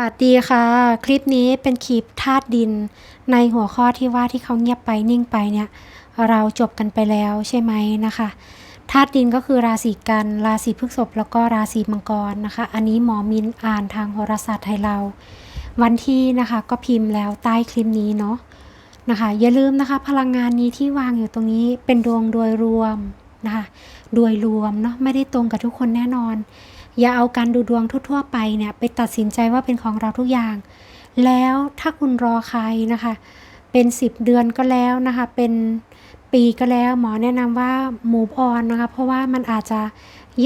วัสดีค่ะ คลิปนี้เป็นคลิปธาตุดิน ในหัวข้อที่ว่าที่เขาเงียบไปนิ่งไปเนี่ย เราจบกันไปแล้วใช่ไหมนะคะธาตุดินก็คือราศีกันราศีพฤษภแล้วก็ราศีมังกรนะคะ อันนี้หมอมินอ่านทางโหราศาสตร์ไทยเรา วันที่นะคะก็พิมพ์แล้วใต้คลิปนี้เนาะนะคะ อย่าลืมนะคะ พลังงานนี้ที่วางอยู่ตรงนี้เป็นดวงโดยรวมนะคะโดยรวมเนาะไม่ได้ตรงกับทุกคนแน่นอน อย่าเอาการดูดวงทั่ว ๆ ไปเนี่ยไปตัดสินใจว่าเป็นของเราทุกอย่าง แล้วถ้าคุณรอใครนะคะ เป็น 10 เดือนก็แล้วนะคะ เป็นปีก็แล้วหมอแนะนำว่า move on นะคะ เพราะว่ามันอาจจะ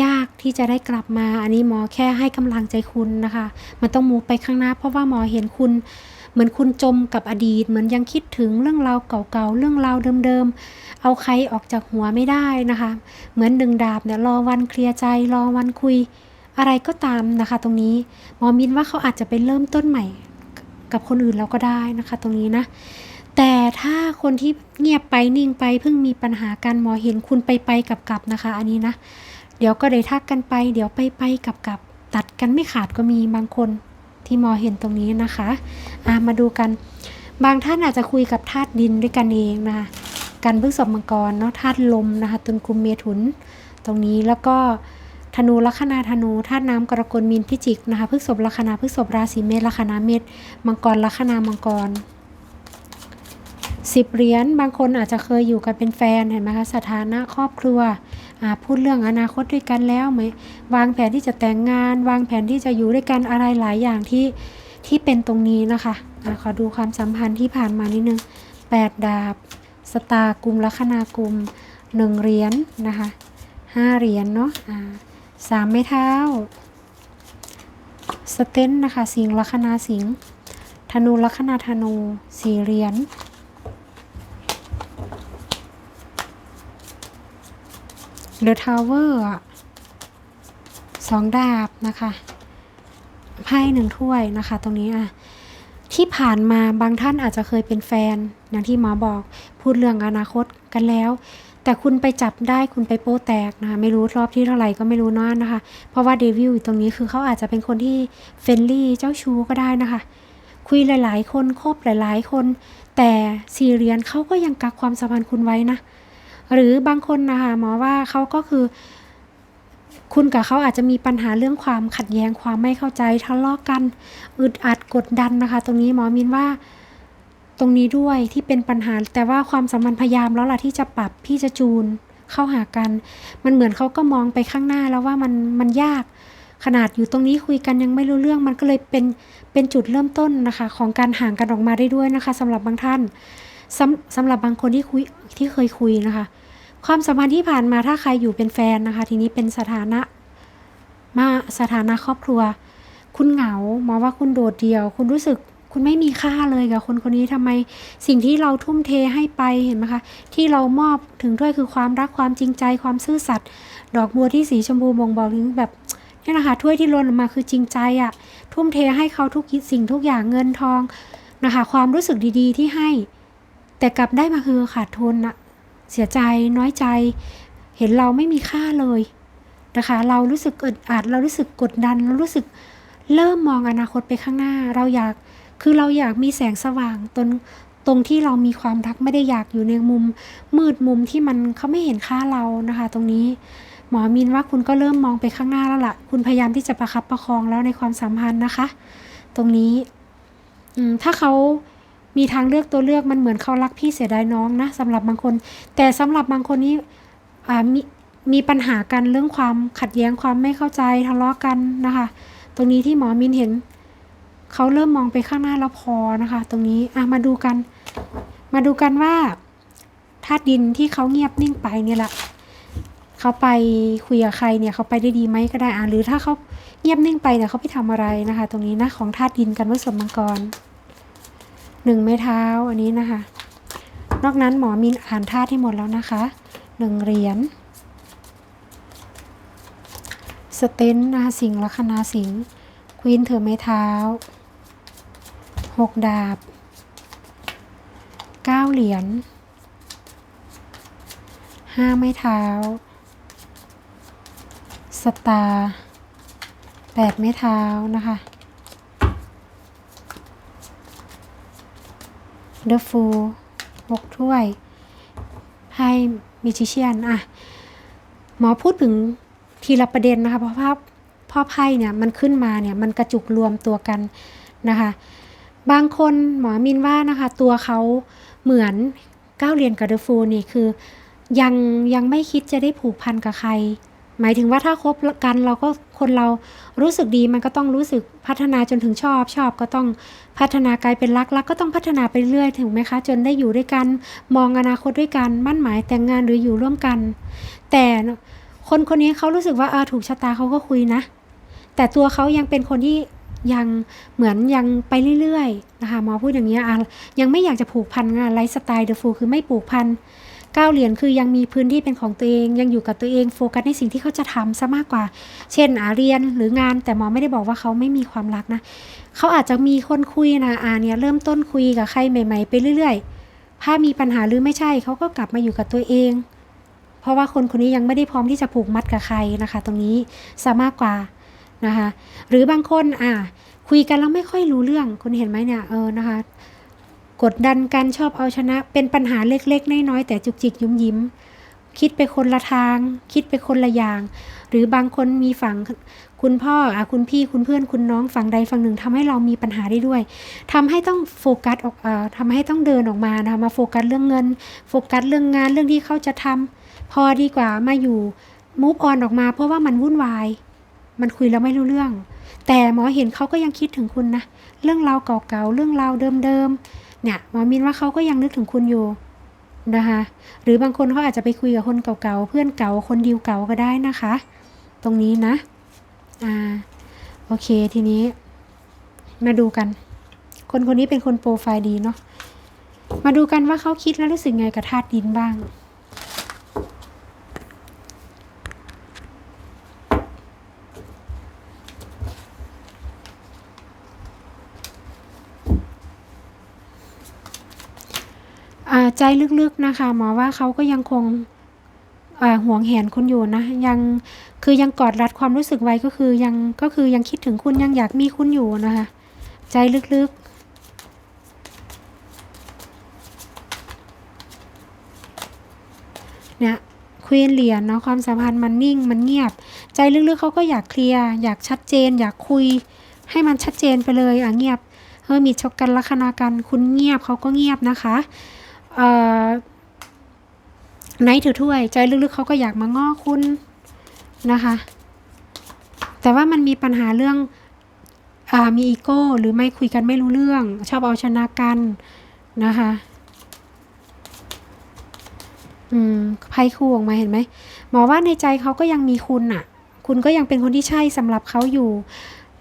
ยากที่จะได้กลับมา อันนี้หมอแค่ให้กำลังใจคุณนะคะ มันต้องมูไปข้างหน้า เพราะว่าหมอเห็นคุณเหมือนคุณจมกับอดีต เหมือนยังคิดถึงเรื่องราวเก่าๆ เรื่องราวเดิมๆ เอาใครออกจากหัวไม่ได้นะคะ เหมือนดึงดาบเนี่ยรอวันเคลียร์ใจ รอวันคุย อะไรก็ตามนะคะ ตรงนี้หมอมินว่าเขาอาจจะไปเริ่มต้นใหม่กับคนอื่นแล้วก็ได้นะคะ ตรงนี้นะ แต่ถ้าคนที่เงียบไปนิ่งไปเพิ่งมีปัญหากันหมอเห็นคุณไปไปกับกับนะคะ อันนี้นะ เดี๋ยวก็ได้ทักกันไป เดี๋ยวไปไปกับกับตัดกันไม่ขาดก็มีบางคนที่หมอเห็นตรงนี้นะคะอามาดูกัน บางท่านอาจจะคุยกับธาตุดินด้วยกันเองนะคะกันพฤกษบมังกรเนาะธาตุลมนะคะตุลกุมเมถุน ตรงนี้แล้วก็ ธนูลัคนาธนูธาตุน้ำกรกฎมีนพิจิกนะคะพฤษภลัคนาพฤษภราศีเมษลัคนาเมษมังกรลัคนามังกรสิบเหรียญบางคนอาจจะเคยอยู่กันเป็นแฟนเห็นไหมคะสถานะครอบครัวพูดเรื่องอนาคตด้วยกันแล้วไหมวางแผนที่จะแต่งงาน วางแผนที่จะอยู่ด้วยกันอะไรหลายอย่างที่ที่เป็นตรงนี้นะคะอะขอดูความสัมพันธ์ที่ผ่านมานิดนึงแปดดาบสตาร์กุมลัคนากลุ่มหนึ่งเหรียญนนะคะห้าเหรียญเนาะ สามไม้เท้า สเตนนะคะ สิงลัคนาสิงธนูลัคนาธนูสี่เหรียญเดอะทาวเวอร์สองดาบนะคะไพ่หนึ่งถ้วยนะคะ ตรงนี้อะที่ผ่านมาบางท่านอาจจะเคยเป็นแฟน อย่างที่หมอบอกพูดเรื่องอนาคตกันแล้ว แต่คุณไปจับได้คุณไปโป้แตกนะไม่รู้รอบที่เท่าไหร่ก็ไม่รู้นะนะคะ เพราะว่าเดวิลอยู่ตรงนี้คือเขาอาจจะเป็นคนที่เฟรนลี่เจ้าชู้ก็ได้นะคะ คุยหลาย ๆ คนคบหลาย ๆ คน แต่ซีเรียนเขาก็ยังกักความสัมพันธ์คุณไว้นะ หรือบางคนนะคะหมอว่าเขาก็คือ คุณกับเขาอาจจะมีปัญหาเรื่องความขัดแย้งความไม่เข้าใจทะเลาะกันอึดอัดกดดันนะคะ ตรงนี้หมอมินว่า ตรงนี้ด้วยที่เป็นปัญหา แต่ว่าความสัมพันธ์พยายามแล้วล่ะที่จะปรับที่จะจูนเข้าหากัน มันเหมือนเขาก็มองไปข้างหน้าแล้วว่ามันมันยาก ขนาดอยู่ตรงนี้คุยกันยังไม่รู้เรื่องมันก็เลยเป็นเป็นจุดเริ่มต้นนะคะ ของการห่างกันออกมาได้ด้วยนะคะสำหรับบางท่านสำสำหรับบางคนที่คุยที่เคยคุยนะคะ ความสัมพันธ์ที่ผ่านมาถ้าใครอยู่เป็นแฟนนะคะ ทีนี้เป็นสถานะมาสถานะครอบครัว คุณเหงามองว่าคุณโดดเดี่ยว คุณรู้สึก คุณไม่มีค่าเลยกับคนคนนี้ทำไมสิ่งที่เราทุ่มเทให้ไปเห็นไหมคะที่เรามอบถึงด้วยคือความรักความจริงใจความซื่อสัตย์ดอกบัวที่สีชมพูบ่งบอกถึงแบบนี่นะคะถ้วยที่ล้นออกมาคือจริงใจอะทุ่มเทให้เขาทุกสิ่งทุกอย่างเงินทองนะคะความรู้สึกดีๆ ที่ให้ แต่กลับได้มาคือขาดทุนอะเสียใจน้อยใจ เห็นเราไม่มีค่าเลยนะคะ เรารู้สึกอึดอัดเรารู้สึกกดดัน เรารู้สึกเริ่มมองอนาคตไปข้างหน้า เราอยาก คือเราอยากมีแสงสว่างตรงตรงที่เรามีความรักไม่ได้อยากอยู่ในมุม มืดมุมที่มันเขาไม่เห็นค่าเรานะคะ ตรงนี้ หมอมินว่าคุณก็เริ่มมองไปข้างหน้าแล้วละ่ะ คุณพยายามที่จะประคับประคองแล้วในความสัมพันธ์นะคะ ตรงนี้ถ้าเขามีทางเลือกตัวเลือกมันเหมือนเขารักพี่เสียดายน้องนะสำหรับบางคน แต่สำหรับบางคนนี้มีมีปัญหากันเรื่องความขัดแย้งความไม่เข้าใจทะเลาะกันนะคะ ตรงนี้ที่หมอมินเห็น เขาเริ่มมองไปข้างหน้าแล้วพอนะคะ ตรงนี้อะมาดูกัน มาดูกันว่าธาตุดินที่เขาเงียบนิ่งไปเนี่ยแหละเขาไปคุยกับใครเนี่ยเขาไปได้ดีไหมก็ได้อะหรือถ้าเขาเงียบนิ่งไปเนี่ยเขาไปทำอะไรนะคะ ตรงนี้นะของธาตุดินกันว่าสมมังกรหนึ่งไม้เท้าอันนี้นะคะ นอกนั้นหมอมีอ่านธาตุที่หมดแล้วนะคะหนึ่งเหรียญสเตนนะสิงลัคนาสิงควีนเถือไม้เท้า หกดาบเก้าเหรียญห้าไม้เท้า สตาร์แปดไม้เท้านะคะเดอะฟูหกถ้วยไพ่มิชิเชียนอะหมอพูดถึงทีละประเด็นนะคะ เพราะภาพพ่อไพ่เนี่ยมันขึ้นมาเนี่ยมันกระจุกรวมตัวกันนะคะ บางคนหมอมินว่านะคะ ตัวเขาเหมือนก้าวเรียนกับเดอะฟูนี่คือ ยังยังไม่คิดจะได้ผูกพันกับใคร หมายถึงว่าถ้าคบกันเราก็คนเรารู้สึกดีมันก็ต้องรู้สึกพัฒนาจนถึงชอบชอบก็ต้องพัฒนากลายเป็นรักรักก็ต้องพัฒนาไปเรื่อยถึงไหมคะ จนได้อยู่ด้วยกัน มองอนาคตด้วยกันมั่นหมายแต่งงานหรืออยู่ร่วมกัน แต่คนคนนี้เขารู้สึกว่าเออถูกชะตาเขาก็คุยนะ แต่ตัวเขายังเป็นคนที่ ยังเหมือนยังไปเรื่อยๆนะคะหมอพูดอย่างนี้ยอะยังไม่อยากจะผูกพันงานไลฟ์สไตล์เดอะฟูคือไม่ผูกพันก้าวเหรียญคือยังมีพื้นที่เป็นของตัวเอง ยังอยู่กับตัวเองโฟกัสในสิ่งที่เขาจะทำซะมากกว่า เช่นอาเรียนหรืองานแต่หมอไม่ได้บอกว่าเขาไม่มีความรักนะเขาอาจจะมีคนคุยนะอ่าเนี่ยเริ่มต้นคุยกับใครใหม่ ๆ ไปเรื่อย ๆ ถ้ามีปัญหาหรือไม่ใช่เขาก็กลับมาอยู่กับตัวเอง เพราะว่าคนคนนี้ยังไม่ได้พร้อมที่จะผูกมัดกับใครนะคะ ตรงนี้ซะมากกว่า นะคะ หรือบางคนอ่าคุยกันแล้วไม่ค่อยรู้เรื่องคุณเห็นไหมเนี่ยเออนะคะ กดดันกันชอบเอาชนะ เป็นปัญหาเล็กๆน้อยๆแต่จุกจิกยุ้มยิ้ม คิดไปคนละทาง คิดไปคนละอย่าง หรือบางคนมีฝั่งคุณพ่ออะคุณพี่คุณเพื่อนคุณน้องฝั่งใดฝั่งหนึ่งทำให้เรามีปัญหาได้ด้วยทำให้ต้องโฟกัสออกเอ่อทำให้ต้องเดินออกมานะคะมาโฟกัสเรื่องเงิน โฟกัสเรื่องงานเรื่องที่เขาจะทำพอดีกว่ามาอยู่มูฟออนออกมาเพราะว่ามันวุ่นวาย มันคุยแล้วไม่รู้เรื่อง แต่หมอเห็นเขาก็ยังคิดถึงคุณนะ เรื่องราวเก่าๆ เรื่องราวเดิมๆ เนี่ย หมอมินว่าเขาก็ยังนึกถึงคุณอยู่นะคะ หรือบางคนเขาอาจจะไปคุยกับคนเก่าๆ เพื่อนเก่า คนดีวเก่าก็ได้นะคะ ตรงนี้นะ อ่า โอเค ทีนี้ มาดูกัน คนคนนี้เป็นคนโปรไฟล์ดีเนาะ มาดูกันว่าเขาคิดแล้วรู้สึกไงกับธาตุดินบ้าง ใจลึกๆนะคะ หมอว่าเขาก็ยังคงห่วงแหนคุณอยู่นะ ยังคือยังกอดรัดความรู้สึกไว้ก็คือยังก็คือยังคิดถึงคุณยังอยากมีคุณอยู่นะคะ ใจลึกๆเนี่ยควีนเหรียญเนาะความสัมพันธ์มันนิ่งมันเงียบ ใจลึกๆเขาก็อยากเคลียร์อยากชัดเจน อยากคุย ให้มันชัดเจนไปเลยอะเงียบเออมีชกกันลัคนากันคุณเงียบเขาก็เงียบนะคะ ไนท์ถือถ้วย ใจลึกๆเขาก็อยากมาง้อคุณนะคะ แต่ว่ามันมีปัญหาเรื่องอมีอีโก้ หรือไม่คุยกันไม่รู้เรื่อง ชอบเอาชนะกันนะคะอืมไพ่คู่ออกมาเห็นไหมหมอว่าในใจเขาก็ยังมีคุณอะคุณก็ยังเป็นคนที่ใช่สำหรับเขาอยู่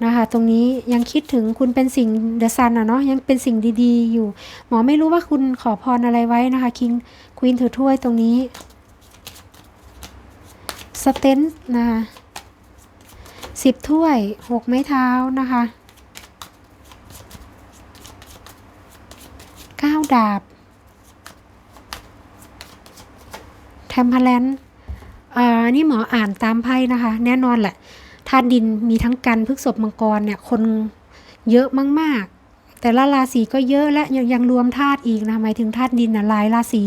นะคะตรงนี้ยังคิดถึงคุณเป็นสิ่งเดอะซันอะเนาะยังเป็นสิ่งดีๆ อยู่ หมอไม่รู้ว่าคุณขอพรอะไรไว้นะคะคิงควีนถือถ้วยตรงนี้สเตนนะคะสิบถ้วยหกไม้เท้านะคะเก้าดาบแทมเพลนอ่านี่หมออ่านตามไพ่นะคะ แน่นอนแหละ ธาตุดินมีทั้งกันพฤกษบมังกรเนี่ยคนเยอะมากๆ แต่ละราศีก็เยอะและยังยังรวมธาตุอีกนะหมายถึงธาตุดินนะหลายราศี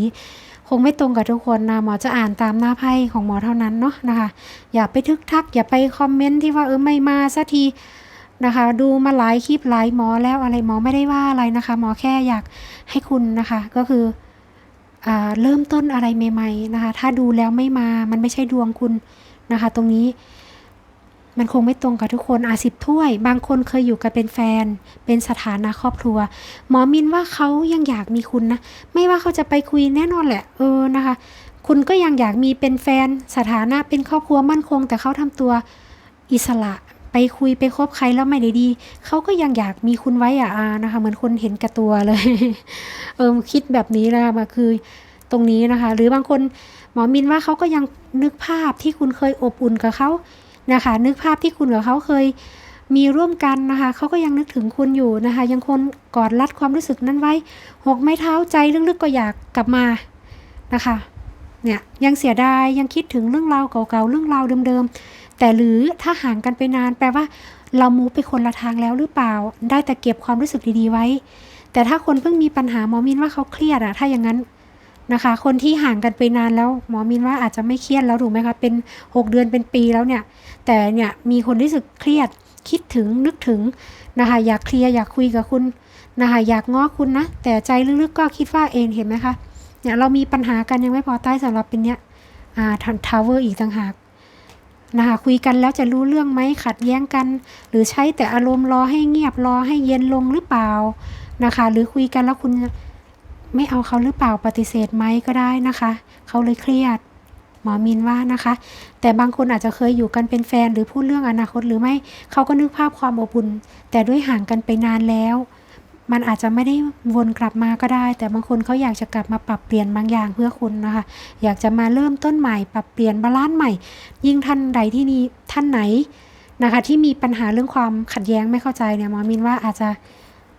คงไม่ตรงกับทุกคนนะหมอจะอ่านตามหน้าไพ่ของหมอเท่านั้นเนาะนะคะ อย่าไปทึกทัก อย่าไปคอมเมนต์ที่ว่าเออไม่มาสักทีนะคะ ดูมาหลายคลิปหลายหมอแล้วอะไรหมอไม่ได้ว่าอะไรนะคะ หมอแค่อยากให้คุณนะคะ ก็คืออ่าเริ่มต้นอะไรใหม่ๆนะคะ ถ้าดูแล้วไม่มามันไม่ใช่ดวงคุณนะคะ ตรงนี้ มันคงไม่ตรงกับทุกคนอาสิบถ้วย บางคนเคยอยู่กันเป็นแฟน เป็นสถานะครอบครัว หมอมินว่าเขายังอยากมีคุณนะ ไม่ว่าเขาจะไปคุยแน่นอนแหละ เออนะคะ คุณก็ยังอยากมีเป็นแฟน สถานะเป็นครอบครัวมั่นคง แต่เขาทำตัวอิสระไปคุยไปคบใครแล้วไม่ได้ดี เขาก็ยังอยากมีคุณไว้อะอานะคะ เหมือนคนเห็นกับตัวเลย เออคิดแบบนี้นะคะมาคือตรงนี้นะคะ หรือบางคนหมอมินว่าเขาก็ยังนึกภาพที่คุณเคยอบอุ่นกับเขา นะคะ นึกภาพที่คุณกับเขาเคยมีร่วมกันนะคะเขาก็ยังนึกถึงคุณอยู่นะคะ ยังคนกอดรัดความรู้สึกนั้นไว้หกไม้เท้าใจลึกๆก็อยากกลับมานะคะเนี่ยยังเสียดายยังคิดถึงเรื่องราวเก่าๆเรื่องราวเดิมๆแต่หรือถ้าห่างกันไปนานแปลว่า เรามูไปคนละทางแล้วหรือเปล่า ได้แต่เก็บความรู้สึกดีๆไว้ แต่ถ้าคนเพิ่งมีปัญหาหมอมินว่าเขาเครียดอะถ้าอย่างนั้น นะคะ คนที่ห่างกันไปนานแล้วหมอมินว่าอาจจะไม่เครียดแล้วถูกไหมคะเป็นหกเดือนเป็นปีแล้วเนี่ย แต่เนี่ยมีคนรู้สึกเครียดคิดถึงนึกถึงนะคะอยากเคลียร์อยากคุยกับคุณนะคะอยากง้อคุณนะ แต่ใจลึกๆก็คิดว่าเองเห็นไหมคะเนี่ยเรามีปัญหากันยังไม่พอใต้สำหรับเป็นเนี้ยอ่าทาวเวอร์อีกต่างหากนะคะคุยกันแล้วจะรู้เรื่องไหมขัดแย้งกัน หรือใช้แต่อารมณ์รอให้เงียบรอให้เย็นลงหรือเปล่านะคะ หรือคุยกันแล้วคุณ ไม่เอาเขาหรือเปล่าปฏิเสธไหมก็ได้นะคะ เขาเลยเครียด หมอมินว่านะคะ แต่บางคนอาจจะเคยอยู่กันเป็นแฟนหรือพูดเรื่องอนาคตหรือไม่เขาก็นึกภาพความอบอุ่นแต่ด้วยห่างกันไปนานแล้ว มันอาจจะไม่ได้วนกลับมาก็ได้ แต่บางคนเขาอยากจะกลับมาปรับเปลี่ยนบางอย่างเพื่อคุณนะคะ อยากจะมาเริ่มต้นใหม่ ปรับเปลี่ยนบาลานซ์ใหม่ ยิ่งท่านใดที่นี้ท่านไหนนะคะ ที่มีปัญหาเรื่องความขัดแย้งไม่เข้าใจเนี่ยหมอมินว่าอาจจะ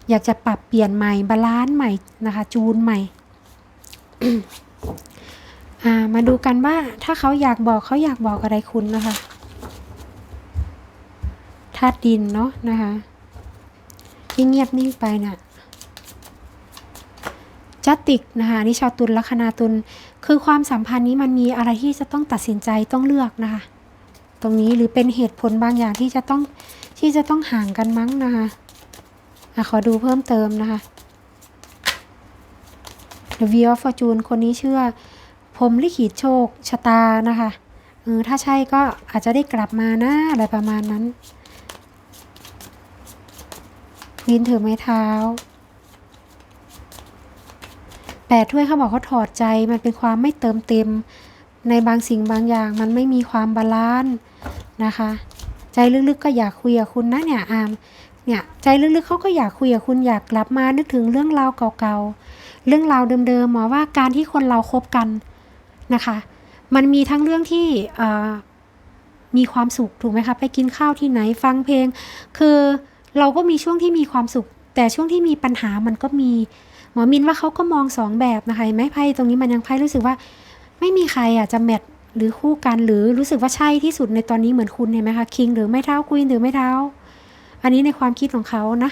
อยากจะปรับเปลี่ยนใหม่บาลานซ์ใหม่นะคะ จูนใหม่มาดูกันว่าถ้าเขาอยากบอกเขาอยากบอกอะไรคุณนะคะธาตุดินเนาะนะคะเงียบนิ่งไปนี่ยจัตติกนะคะนี่ชาวตุลลัคนาตุลคือความสัมพันธ์นี้มันมีอะไรที่จะต้องตัดสินใจต้องเลือกนะคะ ตรงนี้หรือเป็นเหตุผลบางอย่างที่จะต้องที่จะต้องห่างกันมั้งนะคะ อขอดูเพิ่มเติมนะคะ The Wheel of Fortune คนนี้เชื่อผมลิขิตโชคชะตานะคะเออถ้าใช่ก็อาจจะได้กลับมานะอะไรประมาณนั้น วินถือไม้เท้าแปดถ้วยเขาบอกเขาถอดใจมันเป็นความไม่เติมเต็ม ในบางสิ่งบางอย่างมันไม่มีความบาลานซ์นะคะ ใจลึกๆก็อยากคุยกับคุณนะเนี่ยอาม เนี่ยใจลึกๆเขาก็อยากคุยกับคุณอยากกลับมานึกถึงเรื่องราวเก่าๆ เรื่องราวเดิมๆหมอว่าการที่คนเราคบกันนะคะ มันมีทั้งเรื่องที่มีความสุขถูกไหมคะไปกินข้าวที่ไหนฟังเพลง คือเราก็มีช่วงที่มีความสุข แต่ช่วงที่มีปัญหามันก็มี หมอมินว่าเขาก็มองสองแบบนะคะไหมไพ่ตรงนี้มันยังไพ่รู้สึกว่า ไม่มีใครอะจะแมทหรือคู่กันหรือรู้สึกว่าใช่ที่สุดในตอนนี้เหมือนคุณเห็นไหมคะคิงหรือไม่เท้าคุยหรือไม่เท้า อันนี้ในความคิดของเขานะ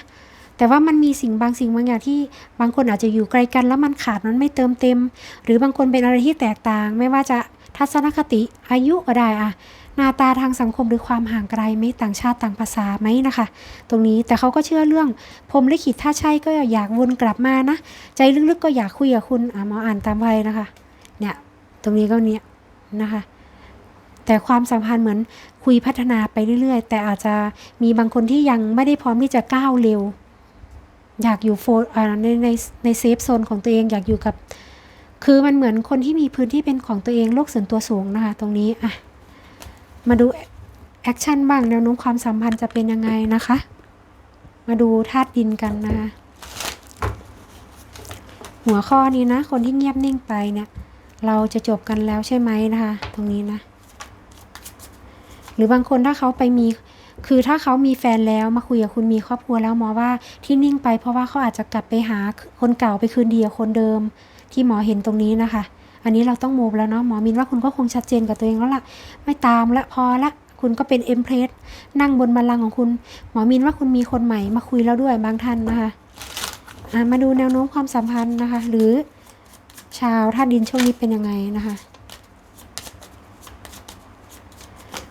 แต่ว่ามันมีสิ่งบางสิ่งบางอย่างที่บางคนอาจจะอยู่ไกลกันแล้วมันขาดมันไม่เติมเต็ม หรือบางคนเป็นอะไรที่แตกต่าง ไม่ว่าจะทัศนคติอายุก็ได้อะหน้าตาทางสังคมหรือความห่างไกลไม่ต่างชาติต่างภาษาไหมนะคะ ตรงนี้แต่เขาก็เชื่อเรื่องพรมลิขิตถ้าใช่ก็อยากวนกลับมานะ ใจลึกๆก็อยากคุยกับคุณอะหมออ่านตามไว้นะคะ เนี่ย ตรงนี้ก็เนี้ยนะคะ แต่ความสัมพันธ์เหมือนคุยพัฒนาไปเรื่อยๆ แต่อาจจะมีบางคนที่ยังไม่ได้พร้อมที่จะก้าวเร็ว อยากอยู่โฟในในในเซฟโซนของตัวเองอยากอยู่กับ คือมันเหมือนคนที่มีพื้นที่เป็นของตัวเองโลกส่วนตัวสูงนะคะตรงนี้อะมาดูแอคชั่นบ้างแนวโน้มความสัมพันธ์จะเป็นยังไงนะคะ มาดูธาตุดินกันนะคะหัวข้อนี้นะ คนที่เงียบนิ่งไปเนี่ย เราจะจบกันแล้วใช่ไหมนะคะ ตรงนี้นะ รือบางคนถ้าเขาไปมี คือถ้าเขามีแฟนแล้วมาคุยกับคุณมีครอบครัวแล้วหมอว่าที่นิ่งไปเพราะว่าเขาอาจจะกลับไปหาคนเก่าไปคืนดีกับคนเดิม ที่หมอเห็นตรงนี้นะคะ อันนี้เราต้องโมบแล้วเนาะหมอมินว่าคุณก็คงชัดเจนกับตัวเองแล้วล่ะ ไม่ตามละพอละคุณก็เป็นเอ็มเพรสนั่งบนบัลลังก์ของคุณ หมอมินว่าคุณมีคนใหม่มาคุยแล้วด้วยบางท่านนะคะอะมาดูแนวโน้มความสัมพันธ์นะคะ หรือชาวท่าดินช่วงนี้เป็นยังไงนะคะ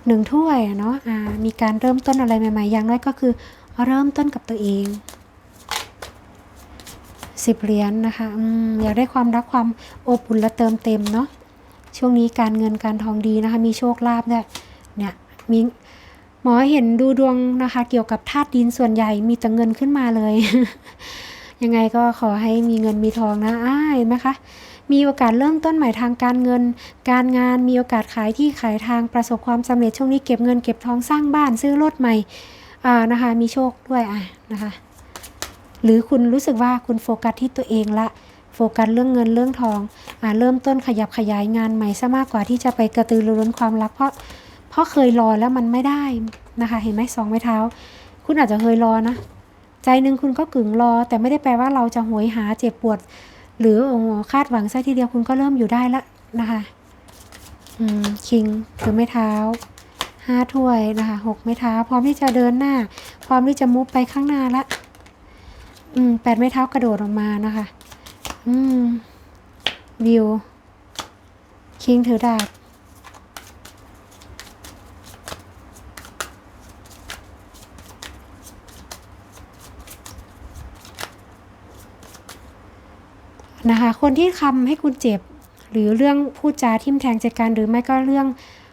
หนึ่งถ้วยเนาะมีการเริ่มต้นอะไรใหม่ๆ อย่างน้อยก็คือเริ่มต้นกับตัวเองสิบเหรียญนนะคะออยากได้ความรักความอบอุ่นและเติมเต็มเนาะช่วงนี้การเงินการทองดีนะคะ มีโชคลาภเนี่ยเนี่ยมีหมอเห็นดูดวงนะคะ เกี่ยวกับธาตุดินส่วนใหญ่มีแต่เงินขึ้นมาเลย ยังไงก็ขอให้มีเงินมีทองนะอ้ายไหมคะ มีโอกาสเริ่มต้นใหม่ทางการเงิน การงานมีโอกาสขายที่ขายทางประสบความสำเร็จช่วงนี้เก็บเงินเก็บทองสร้างบ้านซื้อรถใหม่นะคะมีโชคด้วยอะนะคะหรือคุณรู้สึกว่าคุณโฟกัสที่ตัวเองละโฟกัสเรื่องเงินเรื่องทองอ่าเริ่มต้นขยับขยายงานใหม่ซะมากกว่าที่จะไปกระตือรือร้นความรักเพราะเพราะเคยรอแล้วมันไม่ได้นะคะ เห็นไหมสองไม้เท้า คุณอาจจะเคยรอนะ ใจหนึ่งคุณก็กึ่งรอ แต่ไม่ได้แปลว่าเราจะหวยหาเจ็บปวด หรือโอ้คาดหวังซะทีเดียวคุณก็เริ่มอยู่ได้ละนะคะอืมคิงถือไม้เท้าห้าถ้วยนะคะหกไม้เท้า พร้อมที่จะเดินหน้า พร้อมที่จะมุฟไปข้างหน้าละอืมแปดไม้เท้ากระโดดออกมานะคะ อืมวิวคิงถือดาบ นะคะ คนที่ทำให้คุณเจ็บ หรือเรื่องพูดจาทิมแทงใจกันหรือไม่ก็เรื่อง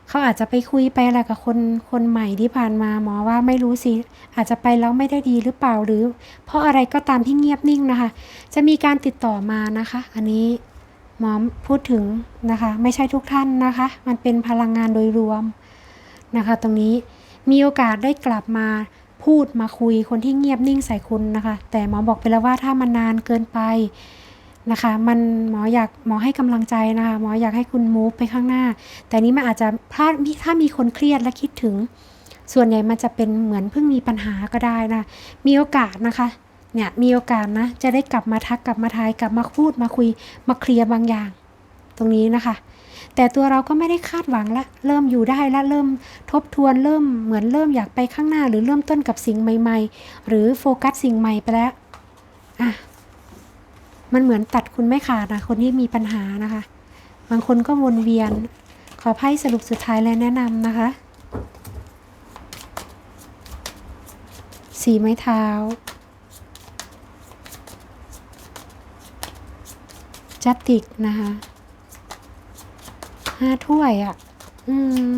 เขาอาจจะไปคุยไปอะไรกับคนคนใหม่ที่ผ่านมาหมอว่าไม่รู้สิ อาจจะไปแล้วไม่ได้ดีหรือเปล่าหรือ เพราะอะไรก็ตามที่เงียบนิ่งนะคะ จะมีการติดต่อมานะคะ อันนี้หมอพูดถึงนะคะ ไม่ใช่ทุกท่านนะคะ มันเป็นพลังงานโดยรวมนะคะ ตรงนี้มีโอกาสได้กลับมาพูดมาคุยคนที่เงียบนิ่งใส่คุณนะคะ แต่หมอบอกไปแล้วว่าถ้ามันนานเกินไป นะคะมันหมออยากหมอให้กำลังใจนะคะหมออยากให้คุณมูฟไปข้างหน้า แต่นี้มันอาจจะพลาดถ้ามีคนเครียดและคิดถึง ส่วนใหญ่มันจะเป็นเหมือนเพิ่งมีปัญหาก็ได้นะมีโอกาสนะคะเนี่ยมีโอกาสนะจะได้กลับมาทักกลับมาทายกลับมาพูดมาคุยมาเคลียร์บางอย่าง ตรงนี้นะคะ แต่ตัวเราก็ไม่ได้คาดหวังละเริ่มอยู่ได้ละเริ่มทบทวนเริ่มเหมือนเริ่มอยากไปข้างหน้า หรือเริ่มต้นกับสิ่งใหม่ ๆ หรือโฟกัสสิ่งใหม่ไปแล้วอะ มันเหมือนตัดคุณไม่ขาดนะคนที่มีปัญหานะคะ บางคนก็วนเวียน ขอไพ่สรุปสุดท้ายและแนะนำนะคะ สีไม้เท้า จัตติกนะคะห้าถ้วยอะ่ะ อืม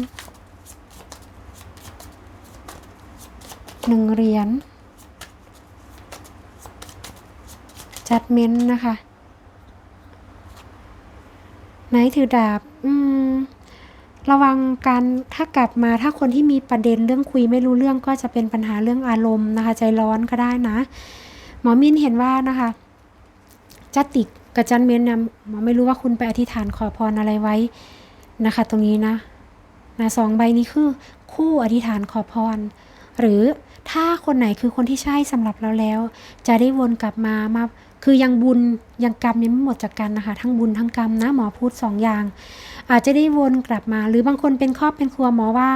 หนึ่งเหรียญ จัดเม้นนะคะไหนถือดาบ อืม ระวังการถ้ากลับมาถ้าคนที่มีประเด็นเรื่องคุยไม่รู้เรื่องก็จะเป็นปัญหาเรื่องอารมณ์นะคะ ใจร้อนก็ได้นะ หมอมินเห็นว่านะคะจัติกกับจันเมนเนี่ยหมอไม่รู้ว่าคุณไปอธิษฐานขอพรอะไรไว้นะคะ ตรงนี้นะนะสองใบนี้คือ คู่อธิษฐานขอพร หรือถ้าคนไหนคือคนที่ใช่สำหรับเราแล้ว จะได้วนกลับมามา คือยังบุญยังกรรมยังไม่หมดจากกันนะคะ ทั้งบุญทั้งกรรมนะหมอพูดสองอย่าง อาจจะได้วนกลับมา หรือบางคนเป็นครอบเป็นครัวหมอว่า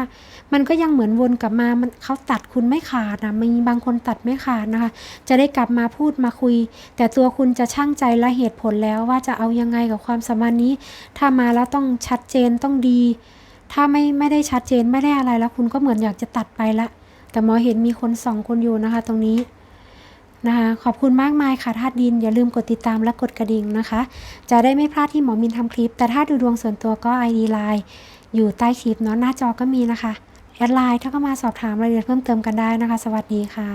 มันก็ยังเหมือนวนกลับมามันเขาตัดคุณไม่ขาดนะมีบางคนตัดไม่ขาดนะคะ จะได้กลับมาพูดมาคุย แต่ตัวคุณจะช่างใจและเหตุผลแล้วว่าจะเอายังไงกับความสัมพันธ์นี้ ถ้ามาแล้วต้องชัดเจนต้องดี ถ้าไม่ไม่ได้ชัดเจนไม่ได้อะไรแล้วคุณก็เหมือนอยากจะตัดไปละแต่หมอเห็นมีคนสองคนอยู่นะคะ ตรงนี้ นะคะขอบคุณมากมายค่ะธาตุดิน อย่าลืมกดติดตามและกดกระดิ่งนะคะ จะได้ไม่พลาดที่หมอมินทำคลิป แต่ถ้าดูดวงส่วนตัวก็ ID Line อยู่ใต้คลิปเนาะหน้าจอก็มีนะคะแอดไลน์ถ้าก็มาสอบถามรายละเอียดเพิ่มเติมกันได้นะคะ สวัสดีค่ะ